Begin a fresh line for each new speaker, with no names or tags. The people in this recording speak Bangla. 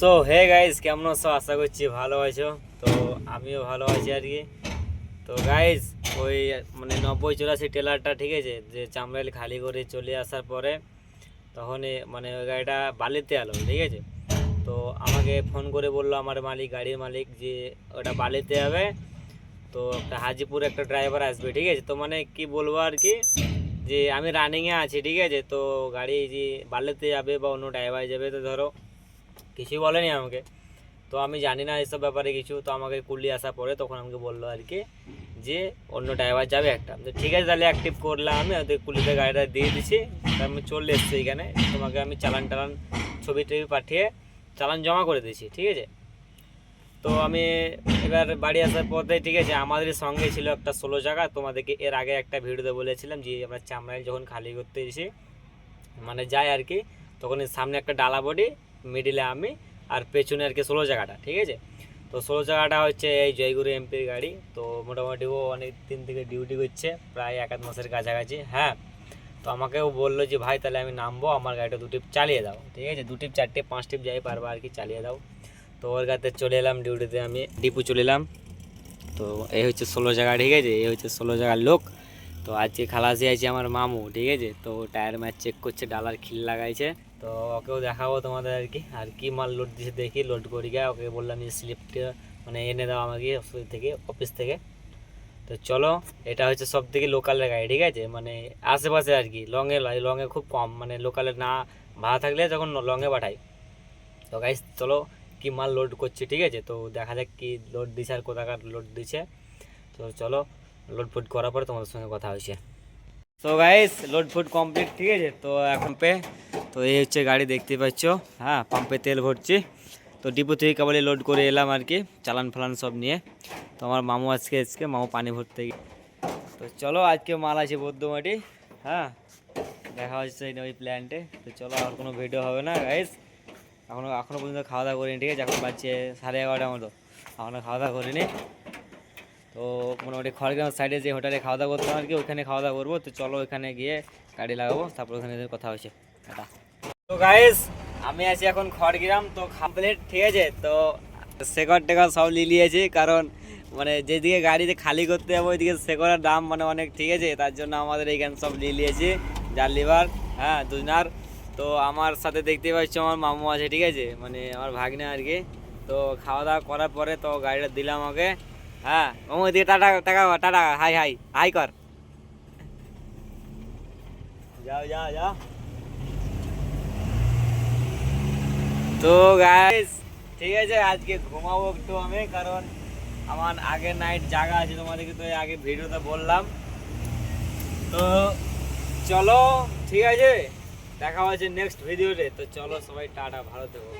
সো হে গাইজ কেমন আছো? আশা করছি ভালো আছো। তো আমিও ভালো আছি আর কি তো গাইজ ওই মানে নব্বই চুরাশি টেলারটা ঠিক আছে? যে চামড়াইল খালি করে চলে আসার পরে তখন মানে ওই গাড়িটা বালিতে আলো, ঠিক আছে? তো আমাকে ফোন করে বলল আমার মালিক, গাড়ির মালিক, যে ওটা বালিতে যাবে তো একটা হাজিপুর একটা ড্রাইভার আসবে, ঠিক আছে? তো মানে কি বলব আর কি? যে আমি রানিংয়ে আছি, ঠিক আছে? তো গাড়ি যে বালিতে যাবে বা অন্য ড্রাইভার যাবে, তো ধরো কিছুই বলেনি আমাকে। তো আমি জানি না এসব ব্যাপারে কিছু। তো আমাকে কুলি আসার পরে তখন আমাকে বলল আর কি যে, অন্য ড্রাইভার যাবে একটা। তো ঠিক আছে, তাহলে অ্যাক্টিভ করলাম আমি। ওদের কুলিতে গাড়িটা দিয়ে তো আমি চলে এসেছি এখানে। তোমাকে আমি চালান টালান, ছবি টবি পাঠিয়ে চালান জমা করে দিয়েছি, ঠিক আছে? তো আমি এবার বাড়ি আসার পথে ঠিক আছে, আমাদের সঙ্গে ছিল একটা ষোলো জায়গা। তোমাদেরকে এর আগে একটা ভিডিওতে বলেছিলাম যে, আমরা চামড়াইল যখন খালি করতে এসে মানে যাই আর কি, তখন সামনে একটা ডালা বডি মিডিলে আমি আর পেছনে আর কি ষোলো জায়গাটা, ঠিক আছে? তো ষোলো জায়গাটা হচ্ছে এই জয়গুরু এমপির গাড়ি। তো মোটামুটি ও অনেক দিন থেকে ডিউটি করছে, প্রায় এক আধ মাসের কাছাকাছি। হ্যাঁ তো আমাকেও বলল যে, ভাই, তাহলে আমি নামবো, আমার গাড়িটা দু টিপ চালিয়ে দাও। ঠিক আছে? দু টিপ চারটে পাঁচ টিপ যাই পারব আর কি চালিয়ে দাও। তো ওর কাছে চলে এলাম ডিউটিতে আমি ডিপু চলে এলাম। তো এই হচ্ছে ষোলো জায়গা, ঠিক আছে? এই হচ্ছে ষোলো জায়গার লোক। তো আজকে খালাসি আছে আমার মামু, ঠিক আছে? তো টায়ার ম্যাচ চেক করছে, ডালার খিল লাগাইছে। তো ওকেও দেখাবো তোমাদের আর কি। আর কি মাল লোড দিছে দেখি লোড করি গা ওকে বললাম যে স্লিপটা মানে এনে দাও আমাকে অফিস থেকে অফিস থেকে। তো চলো, এটা হচ্ছে সব থেকে লোকালের গাড়ি, ঠিক আছে? মানে আশেপাশে আর কি লংয়ে লংয়ে খুব কম মানে লোকালে না ভাড়া থাকলে যখন লংয়ে পাঠাই। তো গাইস চলো, কি মাল লোড করছে, ঠিক আছে? তো দেখা যাক কি লোড দিছে আর কোথাকার লোড দিছে। তো চলো লোড ফুড করার পরে তোমাদের সঙ্গে কথা হয়েছে তো গাইস লোড ফুড কমপ্লিট ঠিক আছে? তো এখন পে তো এই হচ্ছে গাড়ি দেখতে পাচ্ছ। হ্যাঁ পাম্পে তেল ভরছি। তো ডিপো থেকে কেবলই লোড করে এলাম আর কি, চালান ফালান সব নিয়ে। তো আমার মামু আজকে আজকে মামু পানি ভরতে গিয়ে। তো চলো, আজকে মাল আছে বৌদ্ধমাটি। হ্যাঁ দেখা হচ্ছে ওই প্ল্যান্টে তো চলো, আর কোনো ভিডিও হবে না গাইস এখনও এখনও পর্যন্ত খাওয়া দাওয়া করিনি, ঠিক আছে? এখন বাজছে সাড়ে এগারোটার মতো। এখনও খাওয়া দাওয়া করিনি। তো মোটামুটি খড়গ্রাম সাইডে যে হোটেলে খাওয়া দাওয়া করতাম আর কি, ওইখানে খাওয়া দাওয়া করব। তো চলো, ওইখানে গিয়ে গাড়ি লাগাবো, তারপর ওখানে কথা হয়েছে তো গাইস আমি আছি এখন খড়গ্রাম, তো কমপ্লিট ঠিক আছে? তো শেকড় টেকর সব নিয়েছি কারণ মানে যেদিকে গাড়িতে খালি করতে যাব, ওইদিকে শেকড়ের দাম মানে অনেক, ঠিক আছে? তার জন্য আমাদের এইখানে সব জার লিভার হ্যাঁ দুজনার। তো আমার সাথে দেখতে পাচ্ছ আমার মামু আছে, ঠিক আছে? মানে আমার ভাগ্নে আর কি। তো খাওয়া দাওয়া করার পরে তো গাড়িটা দিলাম আমাকে হ্যাঁ। মামু দিয়ে টাটা, টাকা, টাটা, হাই হাই হাই কর। যাও যাও যাও। তো গাইস ঠিক আছে, আজকে ঘুমাবো একটু আমি, কারণ আমার আগের নাইট জায়গা আছে তোমাদেরকে তো আগে ভিডিওতে বললাম। তো চলো, ঠিক আছে, দেখা হচ্ছে নেক্সট ভিডিওতে তো চলো সবাই টাটা, ভালো থেকো।